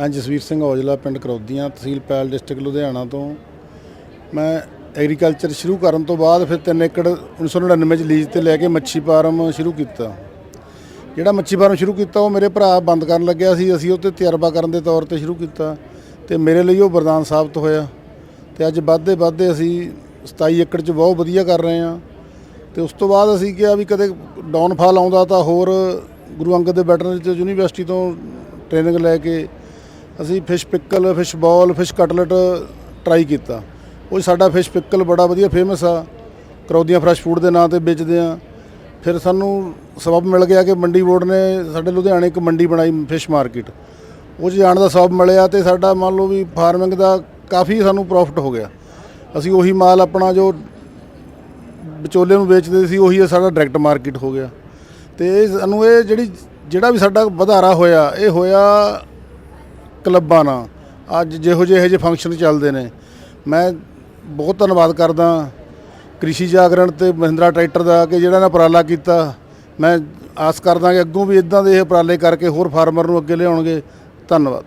ਮੈਂ ਜਸਵੀਰ ਸਿੰਘ ਔਜਲਾ, ਪਿੰਡ ਕਰੌਦੀਆਂ, ਤਹਿਸੀਲ ਪੈਲ, ਡਿਸਟ੍ਰਿਕਟ ਲੁਧਿਆਣਾ ਤੋਂ। ਮੈਂ ਐਗਰੀਕਲਚਰ ਸ਼ੁਰੂ ਕਰਨ ਤੋਂ ਬਾਅਦ ਫਿਰ 3 ਏਕੜ 1999 ਚ ਲੀਜ਼ ਤੇ ਲੈ ਕੇ ਮੱਛੀ ਫਾਰਮ ਸ਼ੁਰੂ ਕੀਤਾ। ਜਿਹੜਾ ਮੱਛੀ ਫਾਰਮ ਸ਼ੁਰੂ ਕੀਤਾ, ਉਹ ਮੇਰੇ ਭਰਾ ਬੰਦ ਕਰਨ ਲੱਗਿਆ ਸੀ। ਅਸੀਂ ਉਹ 'ਤੇ ਤਜਰਬਾ ਕਰਨ ਦੇ ਤੌਰ ਤੇ ਸ਼ੁਰੂ ਕੀਤਾ ਤੇ ਮੇਰੇ ਲਈ ਉਹ ਵਰਦਾਨ ਸਾਬਤ ਹੋਇਆ। ਤੇ ਅੱਜ ਵੱਧਦੇ ਵੱਧਦੇ ਅਸੀਂ 27 ਏਕੜ 'ਚ ਬਹੁਤ ਵਧੀਆ ਕਰ ਰਹੇ ਹਾਂ। ਤੇ ਉਸ ਤੋਂ ਬਾਅਦ ਅਸੀਂ ਕਿਹਾ ਵੀ ਕਦੇ ਡਾਊਨਫਾਲ ਆਉਂਦਾ ਤਾਂ ਹੋਰ ਗੁਰੂ ਅੰਗਦ ਦੇ ਵੈਟਰਨਰੀ ਤੇ ਯੂਨੀਵਰਸਿਟੀ ਤੋਂ ਟ੍ਰੇਨਿੰਗ ਲੈ ਕੇ ਅਸੀਂ fish pickle, fish ball, fish cutlet try ਕੀਤਾ। ਉਹ ਸਾਡਾ ਫਿਸ਼ ਪਿੱਕਲ ਬੜਾ ਵਧੀਆ ਫੇਮਸ ਆ। ਕਰੌਦੀਆਂ ਫਰੈਸ਼ ਫੂਡ ਦੇ ਨਾਂ ਤੇ ਵੇਚਦੇ ਆ। ਫਿਰ ਸਾਨੂੰ ਸਬਬ ਮਿਲ ਗਿਆ ਕਿ ਮੰਡੀ ਬੋਰਡ ਨੇ ਸਾਡੇ ਲੁਧਿਆਣੇ ਇੱਕ ਮੰਡੀ ਬਣਾਈ ਫਿਸ਼ ਮਾਰਕੀਟ ਉਹ 'ਚ ਜਾਣ ਦਾ ਸਬਬ ਮਿਲਿਆ ਤੇ ਸਾਡਾ ਮੰਨ ਲਓ ਵੀ ਫਾਰਮਿੰਗ ਦਾ ਕਾਫੀ ਸਾਨੂੰ ਪ੍ਰੋਫਿਟ ਹੋ ਗਿਆ। ਅਸੀਂ ਉਹੀ ਮਾਲ ਆਪਣਾ ਜੋ ਵਿਚੋਲੇ ਨੂੰ ਵੇਚਦੇ ਸੀ, ਉਹੀ ਸਾਡਾ ਡਾਇਰੈਕਟ ਮਾਰਕੀਟ ਹੋ ਗਿਆ। ਤੇ ਇਹ ਸਾਨੂੰ ਇਹ ਜਿਹੜੀ, ਜਿਹੜਾ ਵੀ ਸਾਡਾ ਵਧਾਰਾ ਹੋਇਆ, ਇਹ ਹੋਇਆ ਕਲੱਬਾਂ ਨਾਲ। ਅੱਜ ਜਿਹੋ ਜਿਹੇ ਇਹੋ ਜਿਹੇ ਫੰਕਸ਼ਨ ਚੱਲਦੇ ਨੇ। ਮੈਂ ਬਹੁਤ ਧੰਨਵਾਦ ਕਰਦਾ ਕ੍ਰਿਸ਼ੀ ਜਾਗਰਣ ਤੇ ਮਹਿੰਦਰਾ ਟਰੈਕਟਰ ਦਾ ਕਿ ਜਿਹੜਾ ਨੇ ਉਪਰਾਲਾ ਕੀਤਾ। ਮੈਂ ਆਸ ਕਰਦਾ ਕਿ ਅੱਗੋਂ ਵੀ ਇਦਾਂ ਦੇ ਇਹ ਉਪਰਾਲੇ ਕਰਕੇ ਹੋਰ ਫਾਰਮਰ ਨੂੰ ਅੱਗੇ ਲਿਆਉਣਗੇ। ਧੰਨਵਾਦ।